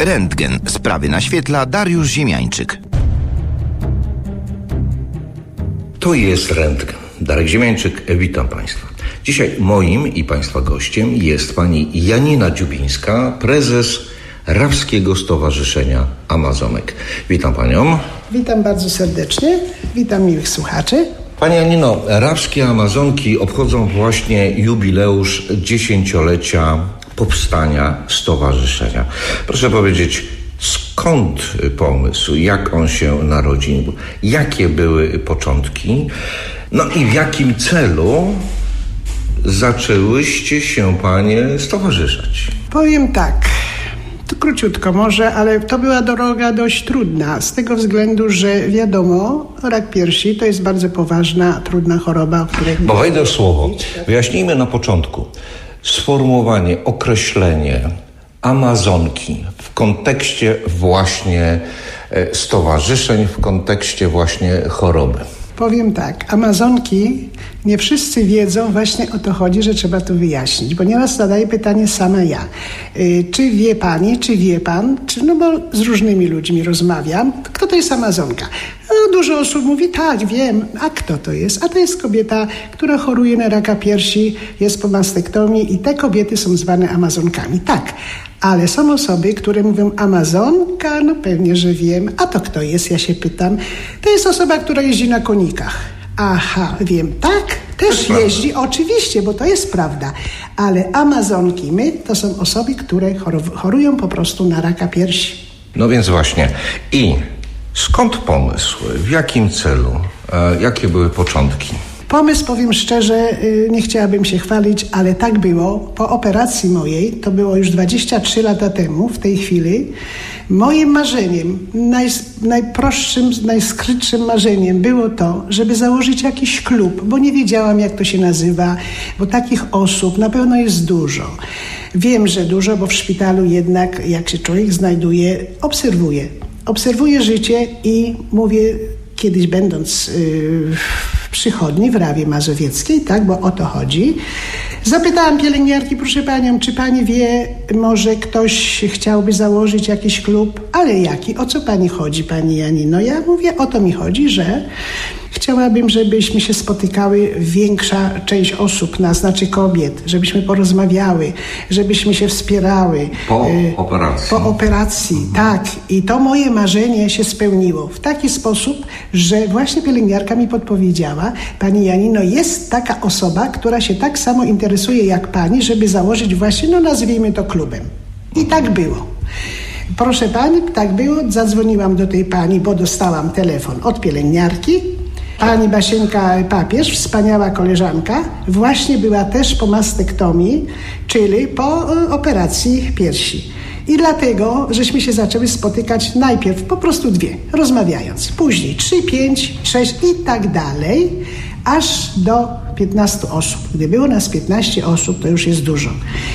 Rentgen. Sprawy naświetla Dariusz Ziemiańczyk. To jest Rentgen. Darek Ziemiańczyk, witam Państwa. Dzisiaj moim i Państwa gościem jest pani Janina Dziubińska, prezes Rawskiego Stowarzyszenia Amazonek. Witam Panią. Witam bardzo serdecznie. Witam miłych słuchaczy. Pani Janino, Rawskie Amazonki obchodzą właśnie jubileusz dziesięciolecia powstania stowarzyszenia. Proszę powiedzieć, skąd pomysł, jak on się narodził, jakie były początki, no i w jakim celu zaczęłyście się Panie stowarzyszać? Powiem tak. To króciutko może, ale to była droga dość trudna, z tego względu, że wiadomo, rak piersi to jest bardzo poważna, trudna choroba, o której... Bo wejdę w słowo. Wyjaśnijmy na początku. Sformułowanie, określenie Amazonki w kontekście właśnie e, stowarzyszeń, w kontekście właśnie choroby. Powiem tak, Amazonki, nie wszyscy wiedzą, właśnie o to chodzi, że trzeba to wyjaśnić, bo nieraz zadaję pytanie sama ja. Y, czy wie pani, czy wie pan, czy, no bo z różnymi ludźmi rozmawiam, kto to jest Amazonka? Dużo osób mówi, tak, wiem, a kto to jest? A to jest kobieta, która choruje na raka piersi, jest po mastektomii i te kobiety są zwane Amazonkami. Tak, ale są osoby, które mówią Amazonka, no pewnie, że wiem. A to kto jest, ja się pytam. To jest osoba, która jeździ na konikach. Aha, wiem, tak, też jeździ, oczywiście, bo to jest prawda. Ale Amazonki, my, to są osoby, które chorują po prostu na raka piersi. No więc właśnie. I skąd pomysł? W jakim celu? E, jakie były początki? Pomysł, powiem szczerze, y, nie chciałabym się chwalić, ale tak było. Po operacji mojej, to było już 23 lata temu, w tej chwili, moim marzeniem, naj, najprostszym, najskrytszym marzeniem było to, żeby założyć jakiś klub, bo nie wiedziałam, jak to się nazywa, bo takich osób na pewno jest dużo. Wiem, że dużo, bo w szpitalu jednak, jak się człowiek znajduje, obserwuje. Obserwuję życie i mówię, kiedyś będąc yy, w przychodni w Rawie Mazowieckiej, tak, bo o to chodzi, zapytałam pielęgniarki, proszę panią, czy pani wie, może ktoś chciałby założyć jakiś klub, ale jaki, o co pani chodzi, pani Janino? Ja mówię, o to mi chodzi, że Chciałabym, żebyśmy się spotykały większa część osób, na znaczy kobiet, żebyśmy porozmawiały, żebyśmy się wspierały. Po y, operacji. Po operacji, mhm. tak. I to moje marzenie się spełniło w taki sposób, że właśnie pielęgniarka mi podpowiedziała, pani Janino, jest taka osoba, która się tak samo interesuje jak pani, żeby założyć właśnie, no nazwijmy to klubem. I tak było. Proszę pani, tak było. Zadzwoniłam do tej pani, bo dostałam telefon od pielęgniarki Pani Basienka Papież, wspaniała koleżanka, właśnie była też po mastektomii, czyli po e, operacji piersi. I dlatego, żeśmy się zaczęły spotykać najpierw po prostu dwie, rozmawiając. Później trzy, pięć, sześć i tak dalej, aż do 15 osób. Gdy było nas 15 osób, to już jest dużo.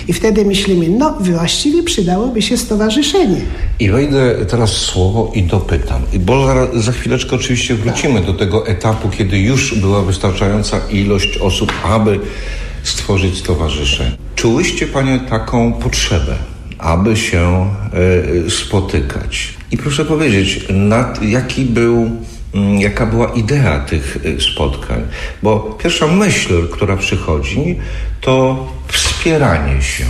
I wtedy myślimy, no właściwie przydałoby się stowarzyszenie. I wejdę teraz w słowo i dopytam. Bo za, za chwileczkę oczywiście wrócimy do tego etapu, kiedy już była wystarczająca ilość osób, aby stworzyć stowarzyszenie. Czułyście Panie taką potrzebę, aby się y, spotykać? I proszę powiedzieć, jaki był jaka była idea tych y, spotkań. Bo pierwsza myśl, która przychodzi, to wspieranie się.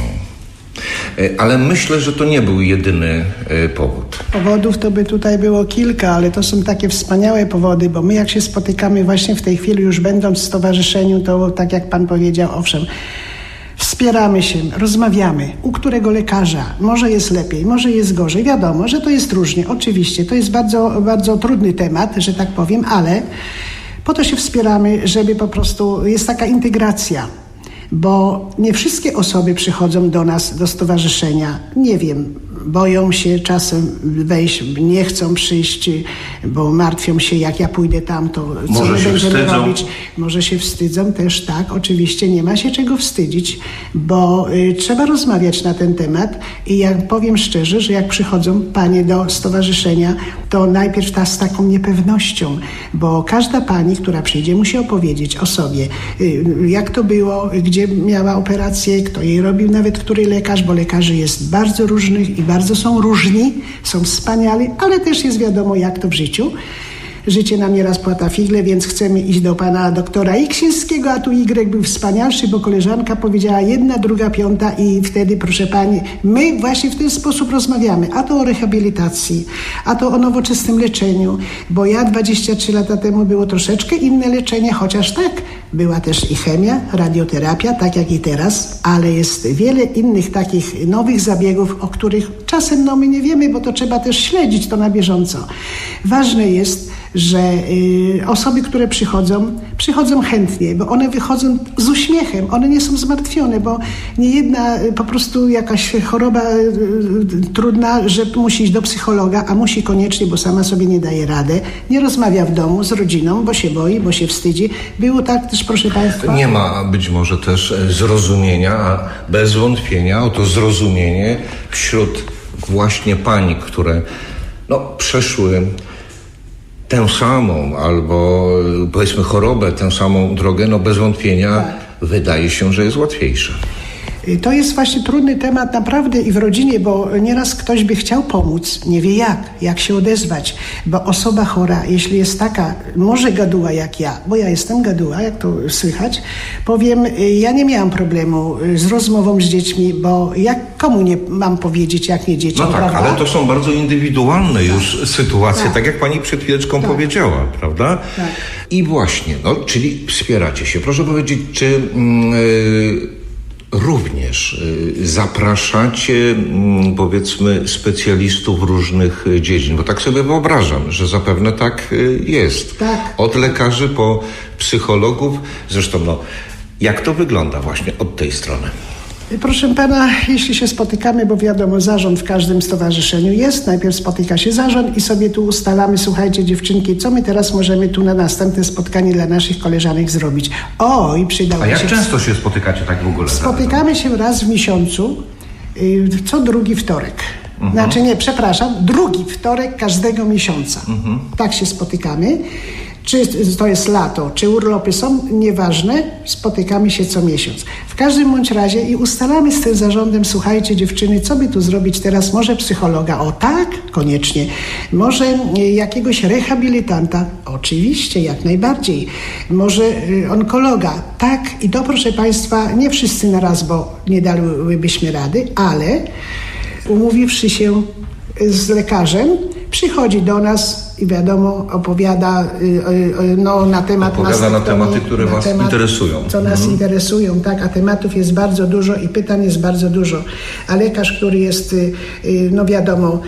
Y, ale myślę, że to nie był jedyny y, powód. Powodów to by tutaj było kilka, ale to są takie wspaniałe powody, bo my jak się spotykamy właśnie w tej chwili, już będąc w stowarzyszeniu, to tak jak pan powiedział, owszem, Wspieramy się, rozmawiamy. U którego lekarza? Może jest lepiej, może jest gorzej. Wiadomo, że to jest różnie. Oczywiście, to jest bardzo, bardzo trudny temat, że tak powiem, ale po to się wspieramy, żeby po prostu jest taka integracja bo nie wszystkie osoby przychodzą do nas, do stowarzyszenia. Nie wiem, boją się czasem wejść, nie chcą przyjść, bo martwią się, jak ja pójdę tam, to co Może my będziemy wstydzą. robić. Może się wstydzą też, tak, oczywiście nie ma się czego wstydzić, bo y, trzeba rozmawiać na ten temat i ja powiem szczerze, że jak przychodzą panie do stowarzyszenia, to najpierw ta z taką niepewnością, bo każda pani, która przyjdzie, musi opowiedzieć o sobie, y, jak to było, gdzie miała operację, kto jej robił, nawet który lekarz, bo lekarzy jest bardzo różnych i bardzo są różni, są wspaniali, ale też jest wiadomo, jak to w życiu. Życie nam nieraz płata figle, więc chcemy iść do pana doktora Iksińskiego, a tu Y był wspanialszy, bo koleżanka powiedziała jedna, druga, piąta i wtedy, proszę pani, my właśnie w ten sposób rozmawiamy, a to o rehabilitacji, a to o nowoczesnym leczeniu, bo ja 23 lata temu było troszeczkę inne leczenie, chociaż tak, była też i chemia, radioterapia, tak jak i teraz, ale jest wiele innych takich nowych zabiegów, o których czasem no, my nie wiemy, bo to trzeba też śledzić to na bieżąco. Ważne jest, że y, osoby, które przychodzą, przychodzą chętnie, bo one wychodzą z uśmiechem, one nie są zmartwione, bo nie jedna y, po prostu jakaś choroba y, trudna, że musi iść do psychologa, a musi koniecznie, bo sama sobie nie daje rady, nie rozmawia w domu z rodziną, bo się boi, bo się wstydzi. Było tak też, proszę Państwa. Nie ma być może też e, zrozumienia, a bez wątpienia o to zrozumienie wśród właśnie pań, które no, przeszły tę samą albo e, powiedzmy chorobę, tę samą drogę, no bez wątpienia wydaje się, że jest łatwiejsza. Y, To jest właśnie trudny temat naprawdę i w rodzinie, bo nieraz ktoś by chciał pomóc, nie wie jak, jak się odezwać, bo osoba chora, jeśli jest taka, może gaduła jak ja, bo ja jestem gaduła, jak to słychać, powiem, y, ja nie miałam problemu y, z rozmową z dziećmi, bo jak komu nie mam powiedzieć, jak nie dzieciom, No tak, prawda? ale to są bardzo indywidualne już sytuacje, tak. Tak. jak pani przed chwileczką powiedziała, prawda? Tak. I właśnie, no, czyli wspieracie się. Proszę powiedzieć, czy mm, y, również y, zapraszacie, mm, powiedzmy, specjalistów różnych dziedzin? Bo tak sobie wyobrażam, że zapewne tak y, jest. Tak. Od lekarzy po psychologów. Zresztą, no, jak to wygląda właśnie od tej strony? Proszę pana, jeśli się spotykamy, bo wiadomo, zarząd w każdym stowarzyszeniu jest, najpierw spotyka się zarząd i sobie tu ustalamy, słuchajcie dziewczynki, co my teraz możemy tu na następne spotkanie dla naszych koleżanek zrobić. O, i przydało się... się spotykacie tak w ogóle? Spotykamy się raz w miesiącu, y, co drugi wtorek. Znaczy nie, przepraszam, drugi wtorek każdego miesiąca. Tak się spotykamy. Czy to jest lato, czy urlopy są, nieważne, spotykamy się co miesiąc. W każdym bądź razie i ustalamy z tym zarządem, słuchajcie dziewczyny, co by tu zrobić teraz? Może psychologa? O tak, koniecznie. Może y, jakiegoś rehabilitanta? Oczywiście, jak najbardziej. Może y, onkologa? Tak. I to proszę Państwa, nie wszyscy na raz, bo nie dałybyśmy rady, ale umówiwszy się z lekarzem, przychodzi do nas i wiadomo, opowiada y, y, y, no, na temat Opowiada na tematy, które was interesują. Co nas interesują, tak, a tematów jest bardzo dużo i pytań jest bardzo dużo. A lekarz, który jest, no wiadomo,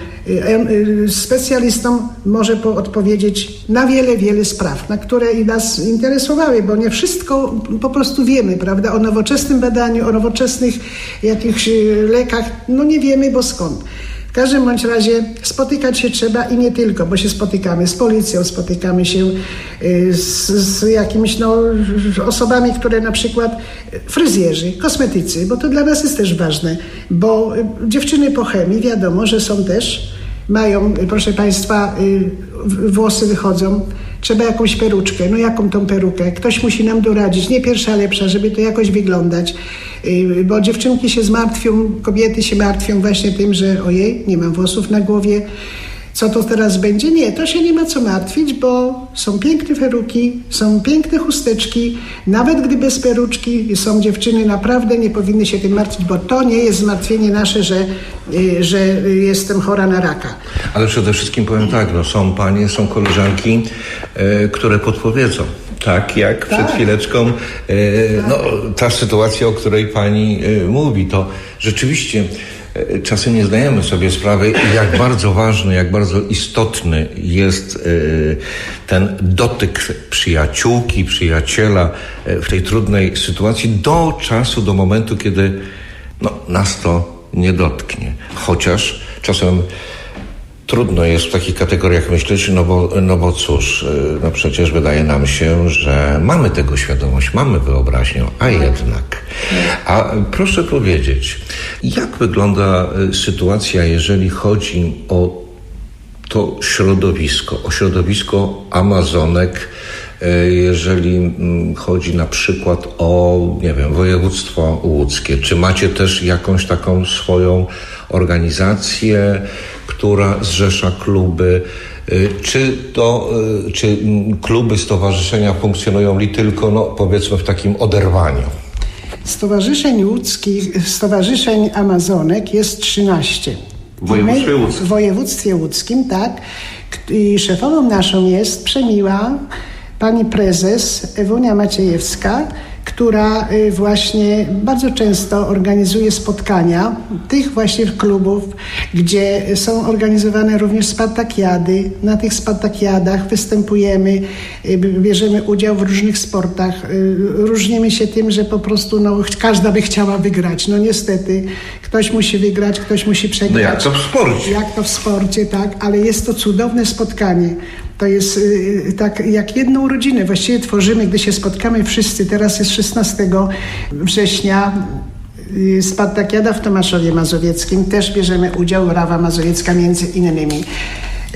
specjalistą, może po odpowiedzieć na wiele, wiele spraw, na które i nas interesowały, bo nie wszystko po prostu wiemy, prawda, o nowoczesnym badaniu, o nowoczesnych jakichś lekach, no nie wiemy, bo skąd. Każdym bądź razie spotykać się trzeba i nie tylko, bo się spotykamy z policją, spotykamy się y, z, z jakimiś no, osobami, które na przykład y, fryzjerzy, kosmetycy, bo to dla nas jest też ważne, bo y, dziewczyny po chemii wiadomo, że są też, mają, proszę Państwa, włosy wychodzą, trzeba jakąś peruczkę, no jaką tą perukę, ktoś musi nam doradzić, nie pierwsza lepsza, żeby to jakoś wyglądać, Y, bo dziewczynki się zmartwią, kobiety się martwią właśnie tym, że ojej, nie mam włosów na głowie, co to teraz będzie? Nie, to się nie ma co martwić, bo są piękne peruki, są piękne chusteczki, nawet gdy bez peruczki są dziewczyny, naprawdę nie powinny się tym martwić, bo to nie jest zmartwienie nasze, że, y, że jestem chora na raka. Ale przede wszystkim powiem tak, no są panie, są koleżanki, e, które podpowiedzą. Tak jak przed Tak. chwileczką e, no, ta sytuacja, o której pani e, mówi, to rzeczywiście czasem nie zdajemy sobie sprawy, jak bardzo ważny, jak bardzo istotny jest e, ten dotyk przyjaciółki, przyjaciela e, w tej trudnej sytuacji do czasu, do momentu, kiedy no, nas to nie dotknie. Chociaż czasem trudno jest w takich kategoriach myśleć, no bo, no bo cóż, no przecież wydaje nam się, że mamy tego świadomość, mamy wyobraźnię, a jednak. A proszę powiedzieć, jak wygląda y, sytuacja, jeżeli chodzi o to środowisko, o środowisko Amazonek e, jeżeli chodzi na przykład o, nie wiem, województwo łódzkie? Czy macie też jakąś taką swoją organizację, która zrzesza kluby? Y, Czy to, czy kluby, stowarzyszenia funkcjonują li tylko, no powiedzmy, w takim oderwaniu? Stowarzyszeń łódzkich, stowarzyszeń Amazonek jest 13. W województwie łódzkim. W województwie łódzkim, tak. I szefową naszą jest przemiła pani prezes Ewunia Maciejewska, która y, właśnie bardzo często organizuje spotkania tych właśnie klubów, gdzie są organizowane również spartakiady. Na tych spartakiadach występujemy, y, bierzemy udział w różnych sportach. Y, Różnimy się tym, że po prostu no, każda by chciała wygrać. No niestety, ktoś musi wygrać, ktoś musi przegrać. No jak to w sporcie? Jak to w sporcie, tak, ale jest to cudowne spotkanie. To jest y, tak jak jedną rodzinę właściwie tworzymy, gdy się spotkamy wszyscy. Teraz jest 16 września y, Spartakiada w Tomaszowie Mazowieckim. Też bierzemy udział, Rawa Mazowiecka między innymi.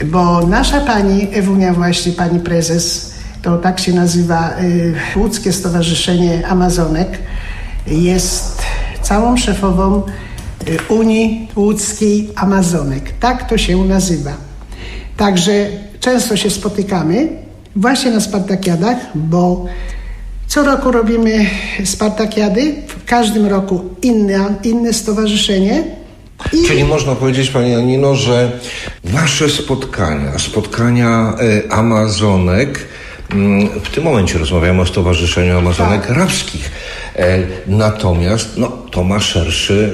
Bo nasza pani Ewunia właśnie, pani prezes, to tak się nazywa y, Łódzkie Stowarzyszenie Amazonek, jest całą szefową y, Unii Łódzkiej Amazonek. Tak to się nazywa. Także często się spotykamy właśnie na Spartakiadach, bo co roku robimy Spartakiady, w każdym roku inne, inne stowarzyszenie. I Czyli można powiedzieć, Pani Anino, że Wasze spotkania, spotkania e, Amazonek, mm, w tym momencie rozmawiamy o Stowarzyszeniu Amazonek Tak. Rawskich. E, Natomiast no, to ma szerszy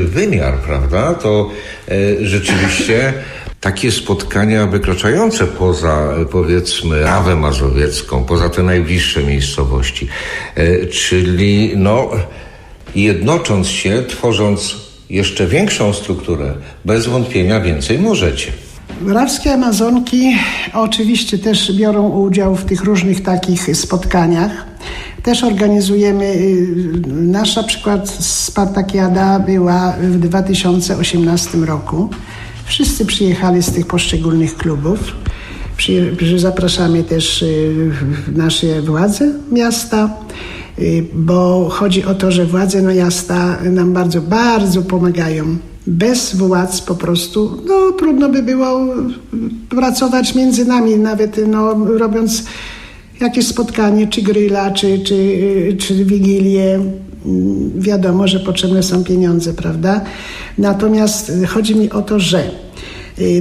wymiar, prawda? To e, rzeczywiście takie spotkania wykraczające poza, e, powiedzmy, Rawę Mazowiecką, poza te najbliższe miejscowości. Czyli no, jednocząc się, tworząc jeszcze większą strukturę, bez wątpienia więcej możecie. Rawskie Amazonki oczywiście też biorą udział w tych różnych takich spotkaniach. Też organizujemy, y, nasza przykład Spartakiada była w 2018 roku. Wszyscy przyjechali z tych poszczególnych klubów. Zapraszamy też y, nasze władze miasta, bo chodzi o to, że władze miasta nam bardzo, bardzo pomagają. Bez władz po prostu no, trudno by było pracować między nami, nawet no, robiąc jakieś spotkanie, czy gryla, czy, czy, czy wigilię. Wiadomo, że potrzebne są pieniądze, prawda? Natomiast y, chodzi mi o to, że y,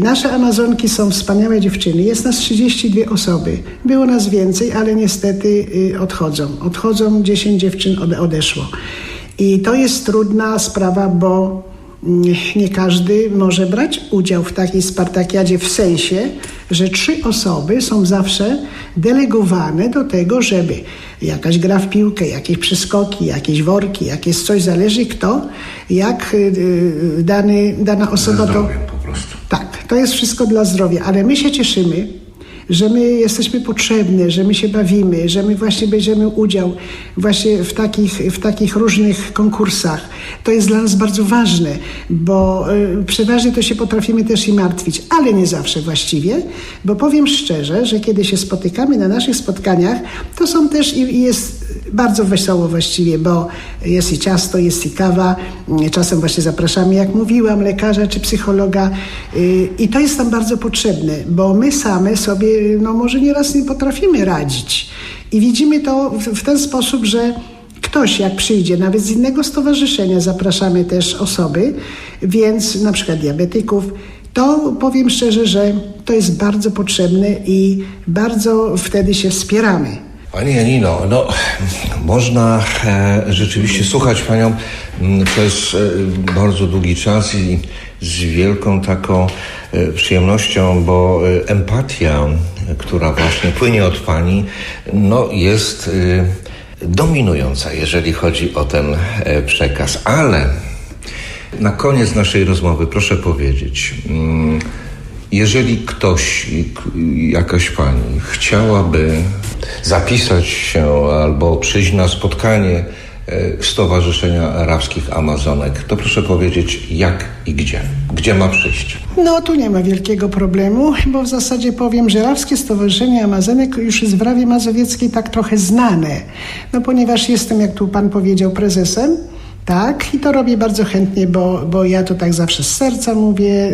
nasze Amazonki są wspaniałe dziewczyny. Jest nas 32 osoby. Było nas więcej, ale niestety y, odchodzą. Odchodzą, 10 dziewczyn ode, odeszło. I to jest trudna sprawa, bo mm, nie każdy może brać udział w takiej Spartakiadzie w sensie, że trzy osoby są zawsze delegowane do tego, żeby jakaś gra w piłkę, jakieś przeskoki, jakieś worki, jakieś coś, zależy kto, jak y, y, dany, dana osoba to... to jest wszystko dla zdrowia, ale my się cieszymy, że my jesteśmy potrzebne, że my się bawimy, że my właśnie bierzemy udział właśnie w takich, w takich różnych konkursach. To jest dla nas bardzo ważne, bo y, przeważnie to się potrafimy też i martwić, ale nie zawsze właściwie, bo powiem szczerze, że kiedy się spotykamy na naszych spotkaniach, to są też i, i jest bardzo wesoło właściwie, bo jest i ciasto, jest i kawa. Czasem właśnie zapraszamy, jak mówiłam, lekarza czy psychologa y, i to jest nam bardzo potrzebne, bo my same sobie, no może nieraz nie potrafimy radzić. I widzimy to w ten sposób, że ktoś jak przyjdzie, nawet z innego stowarzyszenia zapraszamy też osoby, więc na przykład diabetyków, to powiem szczerze, że to jest bardzo potrzebne i bardzo wtedy się wspieramy. Pani Janino, no można e, rzeczywiście słuchać Panią przez e, bardzo długi czas i z wielką taką e, przyjemnością, bo e, empatia, która właśnie płynie od Pani, no jest e, dominująca, jeżeli chodzi o ten e, przekaz. Ale na koniec naszej rozmowy proszę powiedzieć, mm, jeżeli ktoś, jakaś pani chciałaby zapisać się albo przyjść na spotkanie e, Stowarzyszenia Arabskich Amazonek. To proszę powiedzieć, jak i gdzie? Gdzie ma przyjść? No, tu nie ma wielkiego problemu, bo w zasadzie powiem, że Rawskie Stowarzyszenie Amazonek już jest w Rawie Mazowieckiej tak trochę znane. No, ponieważ jestem, jak tu pan powiedział, prezesem, tak, i to robię bardzo chętnie, bo, bo ja to tak zawsze z serca mówię.